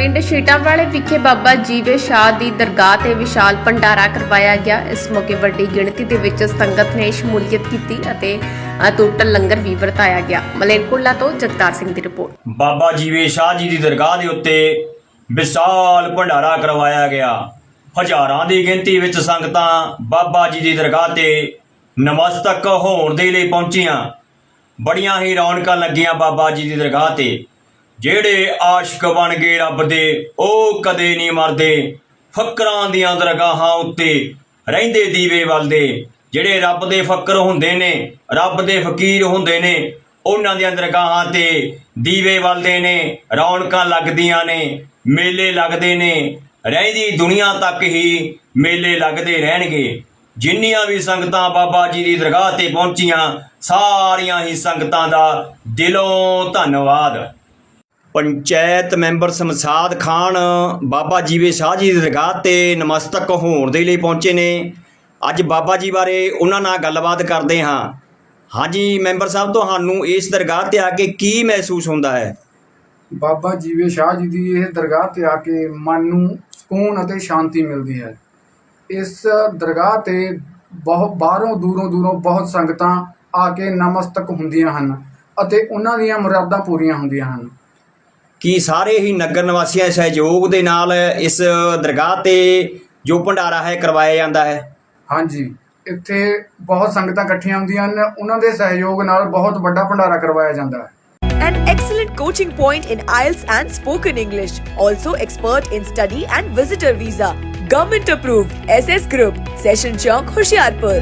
ਪਿੰਡ ਸ਼ੀਟਾਵਾਲੇ ਵਿਖੇ ਬਾਬਾ ਜੀਵੇ ਸ਼ਾਹ ਦੀ ਦਰਗਾਹ ਤੇ ਵਿਸ਼ਾਲ ਭੰਡਾਰਾ ਕਰਵਾਇਆ ਗਿਆ। ਇਸ ਮੌਕੇ ਵੱਡੀ ਗਿਣਤੀ ਦੇ ਵਿੱਚ ਸੰਗਤ ਨੇ ਸ਼ਮੂਲੀਅਤ ਕੀਤੀ ਅਤੇ ਅਟੁੱਟ ਲੰਗਰ ਵੀ ਵਰਤਾਇਆ ਗਿਆ। ਮਲੇਰਕੋਟਲਾ ਤੋਂ ਜਗਤਾਰ ਸਿੰਘ ਦੀ ਰਿਪੋਰਟ। ਬਾਬਾ ਜੀਵੇ ਸ਼ਾਹ ਜੀ ਦੀ ਦਰਗਾਹ ਦੇ ਉੱਤੇ ਵਿਸ਼ਾਲ ਭੰਡਾਰਾ ਕਰਵਾਇਆ ਗਿਆ। ਹਜ਼ਾਰਾਂ ਦੀ ਗਿਣਤੀ ਵਿੱਚ ਸੰਗਤਾਂ ਬਾਬਾ ਜੀ ਦੀ ਦਰਗਾਹ ਤੇ ਨਮਸਤਕ ਹੋਣ ਦੇ ਲਈ ਪਹੁੰਚੀਆਂ। ਬੜੀਆਂ ਹੀ ਰੌਣਕਾਂ ਲੱਗੀਆਂ ਬਾਬਾ ਜੀ ਦੀ ਦਰਗਾਹ ਤੇ। ਜਿਹੜੇ ਆਸ਼ਿਕ ਬਣ ਗਏ ਰੱਬ ਦੇ, ਉਹ ਕਦੇ ਨਹੀਂ ਮਰਦੇ। ਫਕਰਾਂ ਦੀਆਂ ਦਰਗਾਹਾਂ ਉੱਤੇ ਰਹਿੰਦੇ ਦੀਵੇ ਵੱਲਦੇ ਜਿਹੜੇ ਰੱਬ ਦੇ ਫਕਰ ਹੁੰਦੇ ਨੇ, ਰੱਬ ਦੇ ਫਕੀਰ ਹੁੰਦੇ ਨੇ, ਉਹਨਾਂ ਦੀਆਂ ਦਰਗਾਹਾਂ ਤੇ ਦੀਵੇ ਵੱਲਦੇ ਨੇ, ਰੌਣਕਾਂ ਲੱਗਦੀਆਂ ਨੇ, ਮੇਲੇ ਲੱਗਦੇ ਨੇ। ਰਹਿੰਦੀ ਦੁਨੀਆ ਤੱਕ ਹੀ ਮੇਲੇ ਲੱਗਦੇ ਰਹਿਣਗੇ। ਜਿੰਨੀਆਂ ਵੀ ਸੰਗਤਾਂ ਬਾਬਾ ਜੀ ਦੀ ਦਰਗਾਹ ਤੇ ਪਹੁੰਚੀਆਂ, ਸਾਰੀਆਂ ਹੀ ਸੰਗਤਾਂ ਦਾ ਦਿਲੋਂ ਧੰਨਵਾਦ। ਪੰਚਾਇਤ ਮੈਂਬਰ ਸਮਸਾਦ ਖਾਨ, ਬਾਬਾ ਜੀਵੇ ਸ਼ਾਹ ਜੀ ਦੀ ਦਰਗਾਹ ਤੇ ਨਮਸਤਕ ਹੋਣ ਦੇ ਲਈ ਪਹੁੰਚੇ ਨੇ। ਅੱਜ ਬਾਬਾ ਜੀ ਬਾਰੇ ਉਹਨਾਂ ਨਾਲ ਗੱਲਬਾਤ ਕਰਦੇ ਹਾਂ। ਹਾਂਜੀ, ਮੈਂਬਰ ਸਾਹਿਬ, ਤੁਹਾਨੂੰ ਇਸ ਦਰਗਾਹ ਤੇ ਆ ਕੇ ਕੀ ਮਹਿਸੂਸ ਹੁੰਦਾ ਹੈ? ਬਾਬਾ ਜੀਵੇ ਸ਼ਾਹ ਜੀ ਦੀ ਇਹ ਦਰਗਾਹ ਤੇ ਆ ਕੇ ਮਨ ਨੂੰ ਸਕੂਨ ਅਤੇ ਸ਼ਾਂਤੀ ਮਿਲਦੀ ਹੈ। ਇਸ ਦਰਗਾਹ ਤੇ ਬਹੁਤ ਬਾਹਰੋਂ ਦੂਰੋਂ ਦੂਰੋਂ ਬਹੁਤ ਸੰਗਤਾਂ ਆ ਕੇ ਨਮਸਤਕ ਹੁੰਦੀਆਂ ਹਨ ਅਤੇ ਉਹਨਾਂ ਦੀਆਂ ਮੁਰਾਦਾਂ ਪੂਰੀਆਂ ਹੁੰਦੀਆਂ ਹਨ। ਕੀ ਸਾਰੇ ਹੀ ਨਗਰ ਨਿਵਾਸੀਆਂ ਦੇ ਸਹਿਯੋਗ ਦੇ ਨਾਲ ਇਸ ਦਰਗਾਹ ਤੇ ਜੋ ਭੰਡਾਰਾ ਹੈ ਕਰਵਾਇਆ ਜਾਂਦਾ ਹੈ ਹਾਂਜੀ ਇੱਥੇ ਬਹੁਤ ਸੰਗਤਾਂ ਇਕੱਠੀਆਂ ਹੁੰਦੀਆਂ ਹਨ ਉਹਨਾਂ ਦੇ ਸਹਿਯੋਗ ਨਾਲ ਬਹੁਤ ਵੱਡਾ ਭੰਡਾਰਾ ਕਰਵਾਇਆ ਜਾਂਦਾ ਹੈ An excellent coaching point in IELTS and spoken English. Also expert in study and visitor visa. Government approved. SS Group. Session Chowk, Hoshiarpur.